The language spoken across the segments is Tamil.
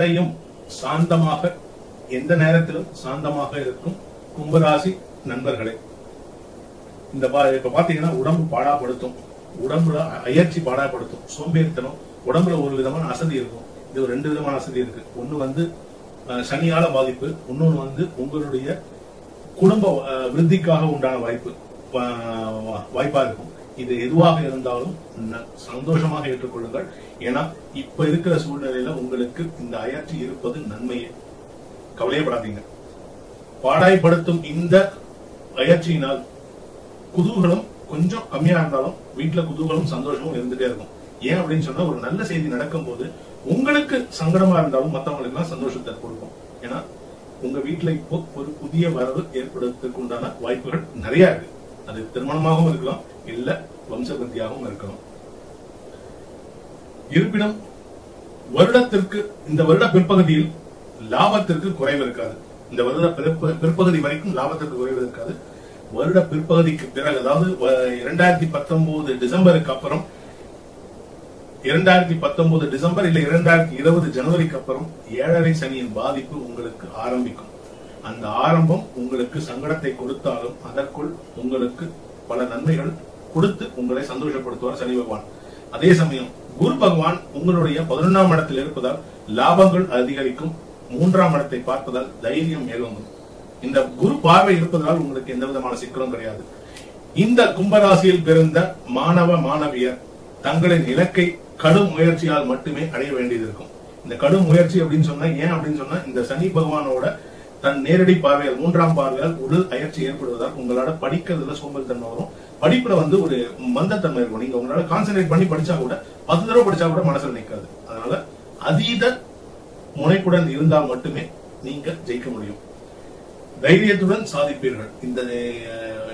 எதையும் சாந்தமாக எந்த நேரத்திலும் சாந்தமாக இருக்கும் கும்பராசி நண்பர்களே. இந்த பா- இப்ப பாத்தீங்கன்னா உடம்பு பாடாப்படுத்தும் உடம்புல அயற்சி பாடாப்படுத்தும் சோம்பேறித்தனம் உடம்புல ஒரு விதமான அசதி இருக்கும். இது ஒரு ரெண்டு விதமான அசதி இருக்கு. ஒண்ணு வந்து அஹ், சனியால பாதிப்பு இன்னொன்னு வந்து உங்களுடைய குடும்ப விருத்திக்காக உண்டான வாய்ப்பு வாய்ப்பா இருக்கும். இது எதுவாக இருந்தாலும் ந- சந்தோஷமாக ஏற்றுக்கொள்ளுங்கள். ஏன்னா இப்ப இருக்கிற சூழ்நிலையில உங்களுக்கு இந்த அயற்சி இருப்பது நன்மையே. கவலையப்படாதீங்க. பாடாய்படுத்தும் இந்த அயற்சியினால் குதூகலம் கொஞ்சம் கம்மியா இருந்தாலும் வீட்டுல குதூகலம் சந்தோஷமும் இருந்துட்டே இருக்கும். ஏன் அப்படின்னு சொன்னா ஒரு நல்ல செய்தி நடக்கும் போது உங்களுக்கு சங்கடமா இருந்தாலும் மத்தவங்களுக்கு எல்லாம் சந்தோஷத்தை கொடுக்கும். ஏன்னா உங்க வீட்டுல இப்போ ஒரு புதிய வரவு ஏற்படுறதுக்கு உண்டான வாய்ப்புகள் நிறைய இருக்கு. அது திருமணமாகவும் இருக்கலாம் இல்ல வம்சபந்தியாகவும் இருக்கலாம். இருப்பினும் வருடத்திற்கு இந்த வருட பிற்பகுதியில் லாபத்திற்கு குறைவு இருக்காது. இந்த வருட பிற்பகுதி வரைக்கும் லாபத்திற்கு குறைவு இருக்காது. வருட பிற்பகுதிக்கு பிறகு அதாவது இரண்டாயிரத்தி பத்தொன்பது டிசம்பருக்கு அப்புறம் இரண்டாயிரத்தி பத்தொன்பது டிசம்பர் இல்ல இரண்டாயிரத்தி இருபது ஜனவரிக்கு அப்புறம் ஏழரை சனியின் பாதிப்பு உங்களுக்கு ஆரம்பிக்கும். அந்த ஆரம்பம் உங்களுக்கு சங்கடத்தை கொடுத்தாலும் அதற்குள் உங்களுக்கு பல நன்மைகள் கொடுத்து உங்களை சந்தோஷப்படுத்துவார் சனி பகவான். அதே சமயம் குரு பகவான் உங்களுடைய பதினொன்றாம் இடத்தில் இருப்பதால் லாபங்கள் அதிகரிக்கும். மூன்றாம் இடத்தை பார்ப்பதால் தைரியம் மேலோங்கும். இந்த குரு பார்வை இருப்பதால் உங்களுக்கு எந்த விதமான சிக்கலும் கிடையாது. இந்த கும்பராசியில் பிறந்த மாணவ மாணவியர் தங்களின் இலக்கை கடும் முயற்சியால் மட்டுமே அடைய வேண்டியது இருக்கும். இந்த கடும் முயற்சி அப்படின்னு சொன்னா ஏன் அப்படின்னு சொன்னா இந்த சனி பகவானோட தன் நேரடி பார்வையால் மூன்றாம் பார்வையால் உடல் அயற்சி ஏற்படுவதால் உங்களால படிக்கிறதுல சோம்பல்தன்மை வரும். படிப்புல வந்து ஒரு மந்தத்தன்மை இருக்கும். நீங்க உங்களால கான்சென்ட்ரேட் பண்ணி படிச்சா கூட பத்து தடவை படிச்சா கூட மனசுல நிக்காது. அதனால அதீத முனைப்புடன் இருந்தால் மட்டுமே நீங்க ஜெயிக்க முடியும். தைரியத்துடன் சாதிப்பீர்கள். இந்த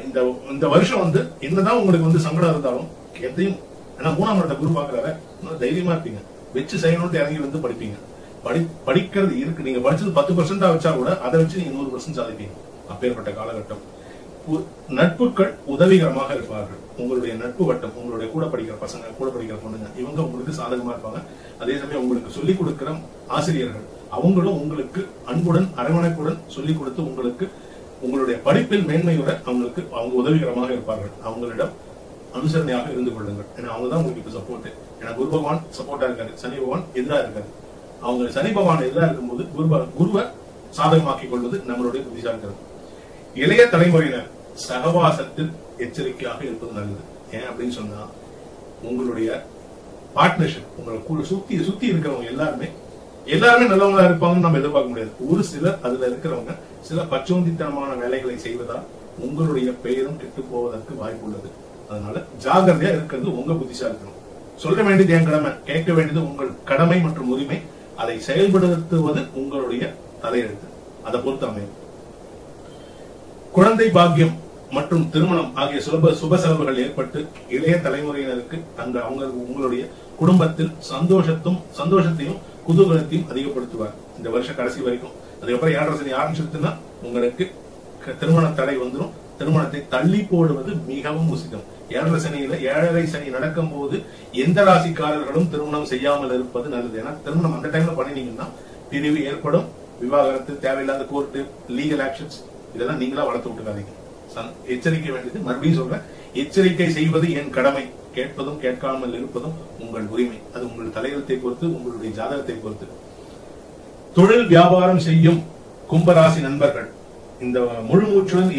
இந்த இந்த வருஷம் வந்து என்னதான் உங்களுக்கு வந்து சங்கடம் இருந்தாலும் எதையும் ஏன்னா மூணாம் இடத்தை குரு பாக்குறாரு இன்னும் தைரியமா இருப்பீங்க. வச்சு செய்யணும்னு இறங்கி வந்து படிப்பீங்க. படி படிக்கிறது இருக்கு. நீங்க படிச்சது பத்து பர்சன்டா வச்சா கூட அதை வச்சு நீங்க நூறு பர்சன்ட் சாதிப்பீங்க. அப்பேற்பட்ட காலகட்டம். உ- நட்புகள் உதவிகரமாக இருப்பார்கள். உங்களுடைய நட்பு வட்டம் உங்களுடைய கூட படிக்கிற பசங்க கூட படிக்கிற பொண்ணுங்க இவங்க உங்களுக்கு சாதகமா இருப்பாங்க. அதே சமயம் உங்களுக்கு சொல்லிக் கொடுக்கிற ஆசிரியர்கள் அவங்களும் உங்களுக்கு அன்புடன் அரவணைப்புடன் சொல்லிக் கொடுத்து உங்களுக்கு உங்களுடைய படிப்பில் மேன்மையுடன் அவங்களுக்கு அவங்க உதவிகரமாக இருப்பார்கள். அவங்களிடம் அனுசரணையாக இருந்து கொள்ளுங்கள். ஏன்னா அவங்க தான் உங்களுக்கு சப்போர்ட் ஏன்னா குரு பகவான் சப்போர்ட்டா இருக்காரு. சனி பகவான் எதிராக இருக்காரு. அவங்க சனி பகவான் எதிராக இருக்கும்போது குரு குருவை சாதகமாக்கிக் கொள்வது நம்மளுடைய புத்திசாலித்தனம். இளைய தலைமுறையினர் சகவாசத்தில் எச்சரிக்கையாக இருப்பது நல்லது. ஏன் அப்படின்னு சொன்னா உங்களுடைய பார்ட்னர்ஷிப் உங்களை கூட சுத்தி சுத்தி இருக்கிறவங்க எல்லாருமே எல்லாருமே நல்லவங்களா இருப்பாங்கன்னு நம்ம எதிர்பார்க்க முடியாது. ஒரு சிலர் அதுல இருக்கிறவங்க சில பச்சோந்தித்தனமான வேலைகளை செய்வதால் உங்களுடைய பெயரும் கெட்டு போவதற்கு வாய்ப்பு உள்ளது. அதனால ஜாகிரதையா இருக்கிறது உங்க புத்திசாலித்தனம். சொல்ல வேண்டியது என் கடமை கேட்க வேண்டியது உங்கள் கடமை மற்றும் உரிமை. அதை செயல்படுத்துவது உங்களுடைய தலையெழுத்து. அதை பொறுத்து அமையும் குழந்தை பாக்கியம் மற்றும் திருமணம் ஆகிய சுலப சுப செலவுகள் ஏற்பட்டு இளைய தலைமுறையினருக்கு தங்கள் அவங்க உங்களுடைய குடும்பத்தில் சந்தோஷத்தும் சந்தோஷத்தையும் குதூகலத்தையும் அதிகப்படுத்துவார். இந்த வருஷ கடைசி வரைக்கும். அதுக்கப்புறம் ஏழரை சனி ஆரம்பிச்சிருச்சுன்னா உங்களுக்கு திருமண தடை வந்துடும் திருமணத்தை தள்ளி போடுவது மிகவும் உசிதம் ஏழரை சனியில ஏழரை சனி நடக்கும் போது எந்த ராசிக்காரர்களும் திருமணம் செய்யாமல் இருப்பது நல்லது. ஏன்னா திருமணம் அந்த டைம்ல பண்ணினீங்கன்னா பிரிவு ஏற்படும் விவாகரத்து தேவையில்லாத கோர்ட்டு லீகல் ஆக்ஷன்ஸ் இதெல்லாம் நீங்களா வளர்த்து விட்டுக்காதீங்க எச்சரிக்கை வேண்டியது. மறுபடியும் சொல்றேன் எச்சரிக்கை செய்வது என் கடமை. கேட்பதும் கேட்காமல் இருப்பதும் உங்கள் உரிமை. அது உங்கள் தலையெழுத்தை பொறுத்து உங்களுடைய ஜாதகத்தை பொறுத்து. தொழில் வியாபாரம் செய்யும் கும்பராசி நண்பர்கள் இந்த முழு மூச்சுடன்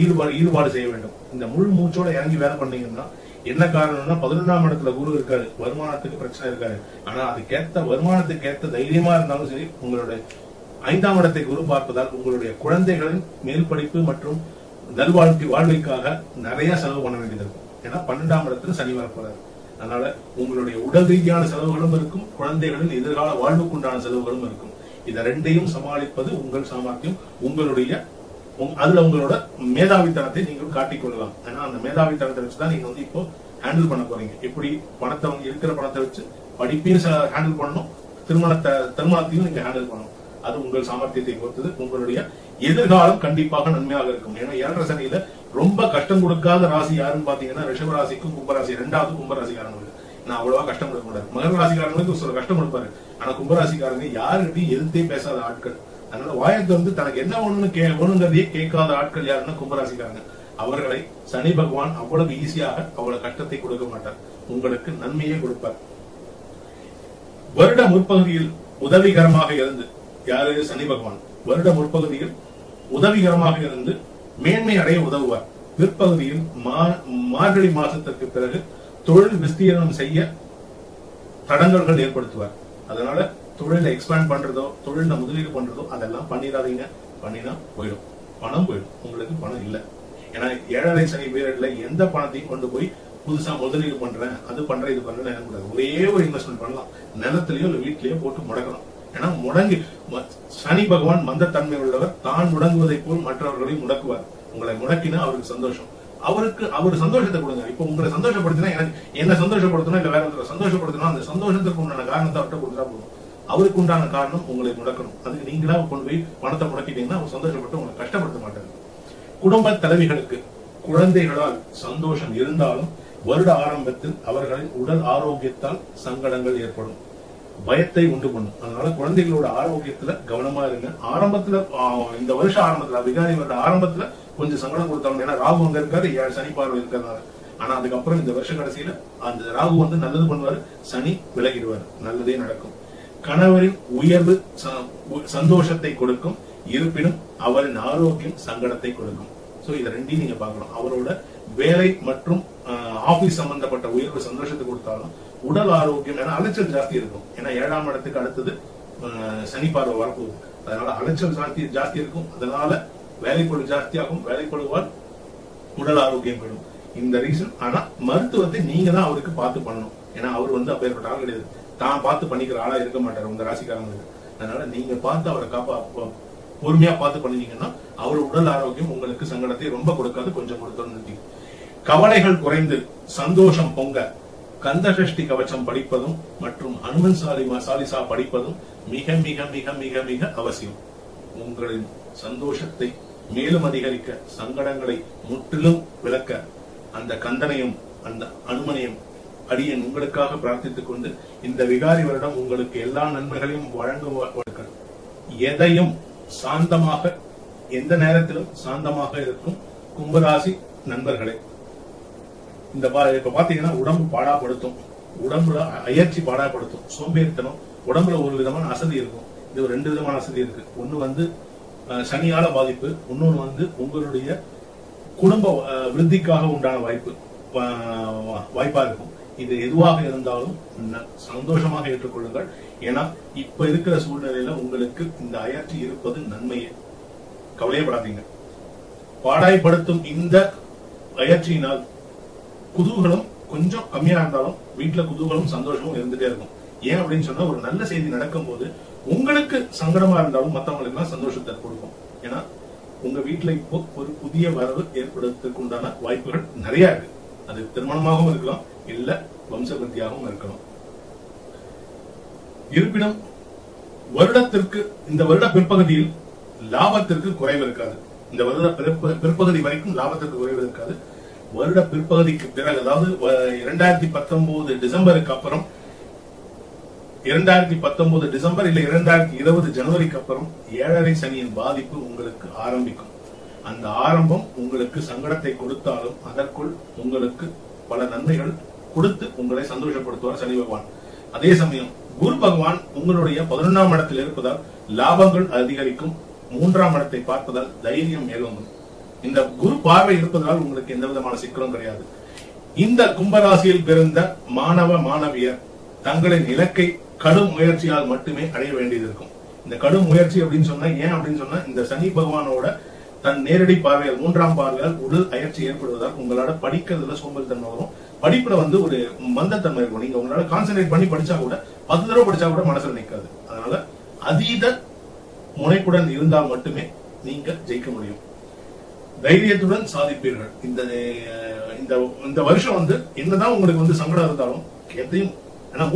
ஈடுபாடு ஈடுபாடு செய்ய வேண்டும். இந்த முழு மூச்சோட இறங்கி வேலை பண்ணீங்கன்னா என்ன காரணம்னா பதினொன்றாம் இடத்துல குரு இருக்காரு வருமானத்துக்கு பிரச்சனை இருக்காரு. ஆனா அதுக்கேத்த வருமானத்துக்கு ஏத்த தைரியமா இருந்தாலும் சரி உங்களுடைய ஐந்தாம் இடத்தை குரு பார்ப்பதால் உங்களுடைய குழந்தைகளின் மேல் படிப்பு மற்றும் நல்வாழ்க்கை வாழ்க்கைக்காக நிறைய செலவு பண்ண வேண்டியது இருக்கும். ஏன்னா பன்னெண்டாம் இடத்துல சனி வரப்போறாரு. அதனால உங்களுடைய உடல் ரீதியான செலவுகளும் இருக்கும் குழந்தைகளின் எதிர்கால வாழ்வுக்குண்டான செலவுகளும் இருக்கும். இதை ரெண்டையும் சமாளிப்பது உங்கள் சாமர்த்தியம் உங்களுடைய அதுல உங்களோட மேதாவித்தனத்தை நீங்கள் காட்டிக் கொள்ளலாம் ஏன்னா அந்த மேதாவித்தனத்தை வச்சு தான் நீங்க வந்து இப்போ ஹேண்டில் பண்ண போறீங்க. எப்படி பணத்தை வந்து இருக்கிற பணத்தை வச்சு படிப்பையும் ஹேண்டில் பண்ணணும் திருமணத்தை திருமணத்தையும் நீங்க ஹேண்டில் பண்ணணும். அது உங்கள் சாமர்த்தியத்தை பொறுத்தது. உங்களுடைய எதிர்காலம் கண்டிப்பாக நன்மையாக இருக்கும். ஏன்னா ஏழரை சனியில ரொம்ப கஷ்டம் கொடுக்காத ராசி யாருன்னு பாத்தீங்கன்னா ரிஷபராசிக்கும் கும்பராசி ரெண்டாவது கும்பராசிக்காரன் நான் அவ்வளவா கஷ்டம் கொடுக்க மாட்டாரு மகர ராசிக்காரங்களுக்கு சில கஷ்டம் கொடுப்பாரு ஆனா கும்பராசிக்காரங்க யாருகிட்டையும் எதிர்த்தே பேசாத ஆட்கள். அதனால வாயத்து வந்து தனக்கு என்ன ஒண்ணுன்னு கே ஒண்ணுங்கிறதையே கேட்காத ஆட்கள் யாருன்னா கும்பராசிக்காரங்க. அவர்களை சனி பகவான் அவ்வளவு ஈஸியாக அவ்வளவு கஷ்டத்தை கொடுக்க மாட்டார். உங்களுக்கு நன்மையே கொடுப்பார். வருட முற்பகுதியில் உதவிகரமாக இருந்து யாரு? சனி பகவான். வருட முற்பகுதியில் உதவிகரமாக இருந்து மேன்மை அடைய உதவுவார். பிற்பகுதியில் மா- மார்கழி மாசத்திற்கு பிறகு தொழில் விஸ்தீரணம் செய்ய தடங்கல்கள் ஏற்படுத்துவார். அதனால தொழில எக்ஸ்பேண்ட் பண்றதோ தொழில முதலீடு பண்றதோ அதெல்லாம் பண்ணிடாதீங்க. பண்ணினா போயிடும். பணம் போயிடும். உங்களுக்கு பணம் இல்லை. ஏன்னா ஏழரை சனி பீரியட்ல எந்த பணத்தையும் கொண்டு போய் புதுசா முதலீடு பண்றேன் அது பண்றேன் இது பண்றேன் நினைக்க ஒரே ஒரு இன்வெஸ்ட்மெண்ட் பண்ணலாம். நிலத்திலயோ இல்ல வீட்லயோ போட்டு முடக்கணும் ஏன்னா முடங்கி சனி பகவான் மந்தத்தன்மை உள்ளவர் தான் முடங்குவதை போல் மற்றவர்களையும் முடக்குவார். உங்களை முடக்கினா அவருக்கு சந்தோஷம். அவருக்கு அவர் சந்தோஷத்தை கொடுங்க. இப்ப உங்களை சந்தோஷப்படுத்தினா எனக்கு என்ன சந்தோஷப்படுத்தணும் இல்ல வேற ஒருத்தரை சந்தோஷப்படுத்தணும் அந்த சந்தோஷத்துக்கு உண்டான காரணத்தை அவர்கிட்ட கொடுத்தா போதும். அவருக்கு உண்டான காரணம் உங்களை முடக்கணும். அதுக்கு நீங்களா கொண்டு போய் பணத்தை முடக்கிட்டீங்கன்னா அவர் சந்தோஷப்பட்டு உங்களை கஷ்டப்படுத்த மாட்டாரு. குடும்ப தலைவிகளுக்கு குழந்தைகளால் சந்தோஷம் இருந்தாலும் வருட ஆரம்பத்தில் அவர்களின் உடல் ஆரோக்கியத்தால் சங்கடங்கள் ஏற்படும். பயத்தை உண்டு பண்ணும். அதனால குழந்தைகளோட ஆரோக்கியத்துல கவனமா இருங்க. ஆரம்பத்துல இந்த வருஷம் ஆரம்பத்துல விகாரி வருட ஆரம்பத்துல கொஞ்சம் சங்கடம் கொடுத்தாங்க ஏன்னா ராகு அங்க இருக்காரு ஏழு சனி பார்வை இருக்கிறதுனால. ஆனா அதுக்கப்புறம் இந்த வருஷ கடைசியில அந்த ராகு வந்து நல்லது பண்ணுவாரு சனி விலகிடுவார். நல்லதே நடக்கும். கணவரின் உயர்வு ச- உ- சந்தோஷத்தை கொடுக்கும். இருப்பினும் அவரின் ஆரோக்கியம் சங்கடத்தை கொடுக்கும். சோ இதை ரெண்டையும் நீங்க பார்க்கணும். அவரோட வேலை மற்றும் ஆபீஸ் சம்பந்தப்பட்ட உயர்வு சந்தோஷத்தை கொடுத்தாலும் உடல் ஆரோக்கியம் ஏன்னா அலைச்சல் ஜாஸ்தி இருக்கும். ஏன்னா ஏழாம் இடத்துக்கு அடுத்தது ஆஹ், சனி பார்வை வரப்போகுது. அதனால அலைச்சல் ஜாஸ்தி ஜாஸ்தி இருக்கும். அதனால வேலைப்பழு ஜாஸ்தியாகும் வேலைப்படுவால் உடல் ஆரோக்கியம் பெறும் இந்த ரீசன் ஆனா மருத்துவத்தை நீங்க தான் அவருக்கு பார்த்து பண்ணணும். ஏன்னா அவர் வந்து அப்பேற்பட்ட ஆள் கிடையாது. தான் பார்த்து பண்ணிக்கிற ஆளா இருக்க மாட்டார் உங்க ராசிக்காரங்களுக்கு. அதனால நீங்க பார்த்து அவரை காப்பா பொறுமையா பார்த்து பண்ணீங்கன்னா அவர் உடல் ஆரோக்கியம் உங்களுக்கு சங்கடத்தை ரொம்ப கொடுக்காது கொஞ்சம் கொடுத்தோம் கவலைகள் குறைந்து சந்தோஷம் பொங்க கந்தசஷ்டி கவச்சம் படிப்பதும் மற்றும் அனுமன் சாலிமா சாலிசா படிப்பதும் மிக மிக மிக மிக மிக அவசியம். உங்களின் சந்தோஷத்தை மேலும் அதிகரிக்க சங்கடங்களை முற்றிலும் விளக்க அந்த கந்தனையும் அந்த அனுமனையும் அடியன் உங்களுக்காக பிரார்த்தித்துக் கொண்டு இந்த விகாரி வருடம் உங்களுக்கு எல்லா நன்மைகளையும் வழங்க எதையும் சாந்தமாக எந்த நேரத்திலும் சாந்தமாக இருக்கும் கும்பராசி நண்பர்களே. இந்த இப்ப பாத்தீங்கன்னா உடம்பு பாடாப்படுத்தும். உடம்புல அயற்சி பாடாப்படுத்தும். சோம்பேறித்தனம். உடம்புல ஒரு விதமான அசதி இருக்கும். இது ஒரு ரெண்டு விதமான அசதி இருக்கு. ஒண்ணு வந்து சனியால பாதிப்பு இன்னொன்னு வந்து உங்களுடைய குடும்ப விருத்திக்காக உண்டான வாய்ப்பு வாய்ப்பா இருக்கும். இது எதுவாக இருந்தாலும் சந்தோஷமாக ஏற்றுக்கொள்ளுங்கள். ஏன்னா இப்ப இருக்கிற சூழ்நிலையில உங்களுக்கு இந்த அயற்சி இருப்பது நன்மையே. கவலையப்படாதீங்க பாடாய்படுத்தும் இந்த அயற்சியினால் குதூகலம் கொஞ்சம் கம்மியா இருந்தாலும் வீட்டுல குதூகலம் சந்தோஷமும் இருந்துட்டே இருக்கும். ஏன் அப்படின்னு சொன்னா ஒரு நல்ல செய்தி நடக்கும் போது உங்களுக்கு சங்கடமா இருந்தாலும் மத்தவங்களுக்கு எல்லாம் சந்தோஷத்தை கொடுக்கும். ஏன்னா உங்க வீட்டுல இப்போ ஒரு புதிய வரவு ஏற்படுறதுக்கு உண்டான வாய்ப்புகள் நிறைய இருக்கு. அது திருமணமாகவும் இருக்கலாம் இல்ல வம்சவருத்தியாகவும் இருக்கலாம். இருப்பினும் வருடத்திற்கு இந்த வருட பிற்பகுதியில் லாபத்திற்கு குறைவு இருக்காது. இந்த வருட பிற்பகுதி வரைக்கும் லாபத்திற்கு குறைவு இருக்காது. வருட பிற்பகுதிக்கு பிறகு அதாவது இரண்டாயிரத்தி பத்தொன்பது டிசம்பருக்கு அப்புறம் இரண்டாயிரத்தி பத்தொன்பது டிசம்பர் இல்ல இரண்டாயிரத்தி இருபது ஜனவரிக்கு அப்புறம் ஏழரை சனியின் பாதிப்பு உங்களுக்கு ஆரம்பிக்கும். அந்த ஆரம்பம் உங்களுக்கு சங்கடத்தை கொடுத்தாலும் அதற்குள் உங்களுக்கு பல நன்மைகள் கொடுத்து உங்களை சந்தோஷப்படுத்துவார் சனி பகவான். அதே சமயம் குரு பகவான் உங்களுடைய பதினொன்றாம் இடத்தில் இருப்பதால் லாபங்கள் அதிகரிக்கும். மூன்றாம் இடத்தை பார்ப்பதால் தைரியம் மேலோங்கும். இந்த குரு பார்வை இருப்பதால் உங்களுக்கு எந்த விதமான சிக்கலும் கிடையாது. இந்த கும்பராசியில் பிறந்த மாணவ மாணவியர் தங்களின் இலக்கை கடும் முயற்சியால் மட்டுமே அடைய வேண்டியது இருக்கும். இந்த கடும் முயற்சி அப்படின்னு சொன்னா ஏன் அப்படின்னு சொன்னா இந்த சனி பகவானோட தன் நேரடி பார்வையால் மூன்றாம் பார்வையால் உடல் அயற்சி ஏற்படுவதால் உங்களால படிக்கிறதுல சோம்பல்தன்மை வரும். படிப்புல வந்து ஒரு மந்தத்தன்மை இருக்கும். நீங்க உங்களால கான்சென்ட்ரேட் பண்ணி படிச்சா கூட பத்து தடவை படிச்சா கூட மனசுல நிற்காது அதனால அதீத முனைப்புடன் இருந்தால் மட்டுமே நீங்க ஜெயிக்க முடியும். தைரியத்துடன் சாதிப்பீர்கள். இந்த இந்த இந்த வருஷம் வந்து என்னதான் உங்களுக்கு வந்து சங்கடம் இருந்தாலும் எதையும் ஏன்னா